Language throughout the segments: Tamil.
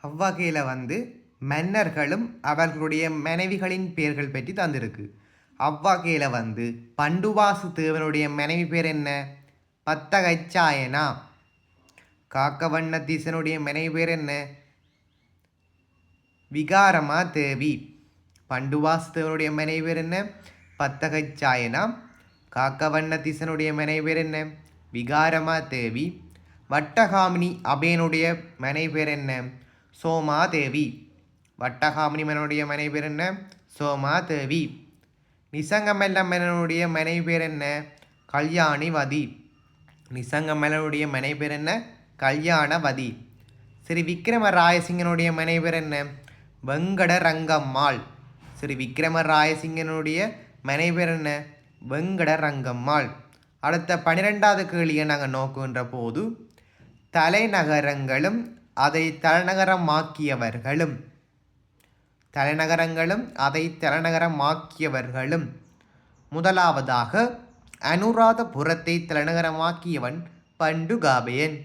அவ்வகையில் வந்து மன்னர்களும் அவர்களுடைய மனைவிகளின் பெயர்கள் பற்றி தந்திருக்கு. அவ்வகையில் வந்து பண்டுவாசு தேவனுடைய மனைவி பேர் என்ன? பத்தகைச்சாயனா? காக்கவண்ண தீசனுடைய மனைவி பேர் என்ன? விகாரமா தேவி பண்டுவாசு தேவனுடைய மனைவி பேர் என்ன? பத்தகைச்சாயனா? காக்கவண்ண தீசனுடைய மனைவி பேர் என்ன? விகாரமா தேவி வட்டகாமினி அபேனுடைய மனைவி பேர் என்ன? சோமாதேவி. வட்டகாமணி வட்டகாமினி மன்னனுடைய மனைவி பேர் என்ன? சோமா தேவி நிசங்கமெல்ல மன்னனுடைய மனைவி பேர் என்ன? கல்யாணிவதி. நிசங்கமல்லனுடைய மனைவி பேர் என்ன? கல்யாணவதி. ஸ்ரீ விக்ரம ராயசிங்கனுடைய மனைவி பேர் என்ன? வெங்கட ரங்கம்மாள் ஸ்ரீ விக்ரம ராயசிங்கனுடைய மனைவி பேர் என்ன? வெங்கட ரங்கம்மாள் அடுத்த பன்னிரெண்டாவது கேள்வியை நாங்கள் நோக்குகின்ற போது தலைநகரங்களும் அதை தலைநகரமாக்கியவர்களும் தலைநகரங்களும் அதை தலைநகரமாக்கியவர்களும். முதலாவதாக அனுராதபுரத்தை தலைநகரமாக்கியவன் பண்டுகாபையன்.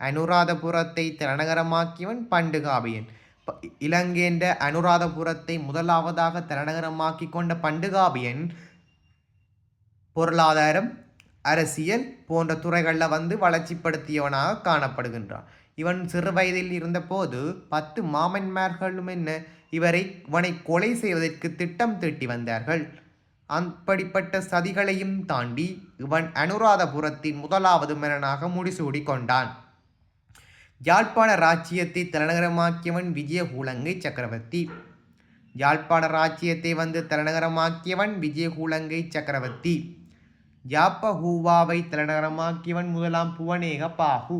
அனுராதபுரத்தை தலைநகரமாக்கியவன் பண்டுகாபையன். இலங்கைன்ற அனுராதபுரத்தை முதலாவதாக தலைநகரமாக்கி கொண்ட பண்டுகாபியன் பொருளாதாரம் அரசியல் போன்ற துறைகளில் வந்து வளர்ச்சிப்படுத்தியவனாக காணப்படுகின்றான். இவன் சிறு வயதில் இருந்தபோது பத்து மாமன்மார்களும் என்ன இவரை இவனை கொலை செய்வதற்கு திட்டம் தீட்டி வந்தார்கள். அப்படிப்பட்ட சதிகளையும் தாண்டி இவன் அனுராதபுரத்தின் முதலாவது மன்னனாக முடிசூடி கொண்டான். யாழ்ப்பாண ராச்சியத்தை தலைநகரமாக்கியவன் விஜயகூலங்கை சக்கரவர்த்தி. யாழ்ப்பாண ராச்சியத்தை வந்து தலைநகரமாக்கியவன் விஜயகூலங்கை சக்கரவர்த்தி. யாப்பஹூவாவை தலைநகரமாக்கியவன் முதலாம் புவனேக பாகு.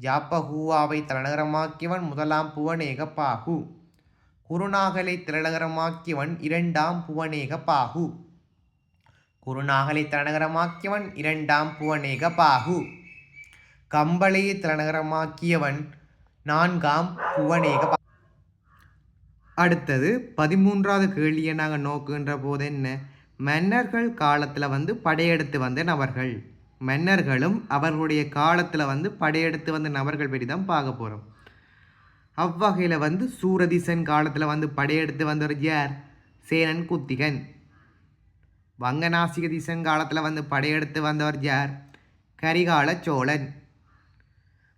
யாப்பஹூவாவை தலைநகரமாக்கியவன் முதலாம் புவனேக பாகு. குருநாகலை தலைநகரமாக்கியவன் இரண்டாம் புவனேக பாகு. குருநாகலை தலைநகரமாக்கியவன் இரண்டாம் புவனேக பாகு. கம்பளையை தலைநகரமாக்கியவன் நான்காம் புவனேக பா- அடுத்தது பதிமூன்றாவது கேள்வியை நாங்கள் நோக்குகின்ற போது என்ன? மன்னர்கள் காலத்தில் வந்து படையெடுத்து வந்த நபர்கள். மன்னர்களும் அவர்களுடைய காலத்தில் வந்து படையெடுத்து வந்த நபர்கள் பற்றி தான் பார்க்க போகிறோம் அவ்வகையில் வந்து சூரதிசன் காலத்தில் வந்து படையெடுத்து வந்தவர் யார்? சேனன் குத்திகன். வங்கநாசிக திசன் காலத்தில் வந்து படையெடுத்து வந்தவர் யார்? கரிகால சோழன்.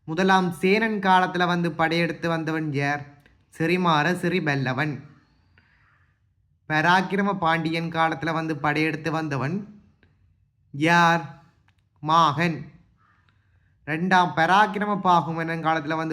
முதலாம் சேனன் காலத்தில் வந்து படையெடுத்து வந்தவன் யார்? சிறிமார சிறிபல்லவன் பராக்கிரம பாண்டியன் காலத்தில் வந்து படையெடுத்து வந்தவன் யார்? மாகன். ரெண்டாம் பராக்கிரம பாகுமன்னன் காலத்தில் வந்து